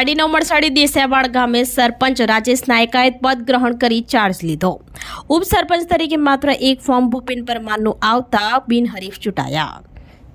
પાડીનો મળસાડી દેસાવાડ ગામે સરપંચ રાજેશ નાયકાએ પદ ગ્રહણ કરી ચાર્જ લીધો. ઉપસરપંચ તરીકે માત્ર એક ફોર્મ ભૂપેન પરમારનું આવતા બિનહરીફ ચૂંટાયા.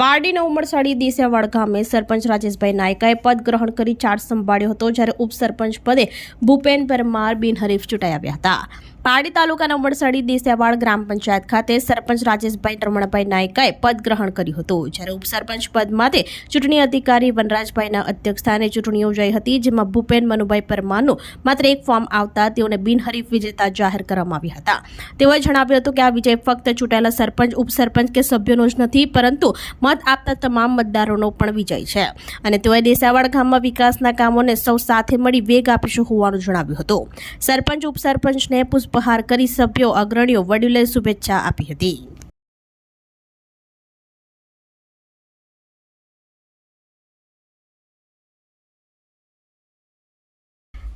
પારડીના ઉમરસાડી દેસિયાવાડ ગામે સરપંચ રાજેશભાઈ નાયકાએ પદ ગ્રહણ કરી ચાર્જ સંભાળ્યો હતો, જ્યારે ઉપસરપંચ પદે ભૂપેન પરમાર બિનહરીફ ચૂંટાઈ આવ્યા હતા. પારડી તાલુકાના ઉમરસાડી દેસિયાવાડ ગ્રામ પંચાયત ખાતે સરપંચ રાજેશભાઈ રમણભાઈ નાયકાએ પદ ગ્રહણ કર્યું હતું. જ્યારે ઉપસરપંચ પદ માટે ચૂંટણી અધિકારી વનરાજભાઈના અધ્યક્ષસ્થાને ચૂંટણી યોજાઈ હતી, જેમાં ભૂપેન મનુભાઈ પરમારનું માત્ર એક ફોર્મ આવતા તેઓને બિનહરીફ વિજેતા જાહેર કરવામાં આવ્યા હતા. તેઓએ જણાવ્યું હતું કે આ વિજય ફક્ત ચૂંટાયેલા સરપંચ, ઉપસરપંચ કે સભ્યોનો જ નથી, પરંતુ મત આપતા તમામ મતદારોનો પણ વિજય છે. અને તેઓએ દેસાવાડ ગામમાં વિકાસના કામોને સૌ સાથે મળી વેગ આપીશું હોવાનું જણાવ્યું હતું. સરપંચ, ઉપસરપંચને પુષ્પહાર કરી સભ્યો અગ્રણીઓ વડીલોએ શુભેચ્છા આપી હતી.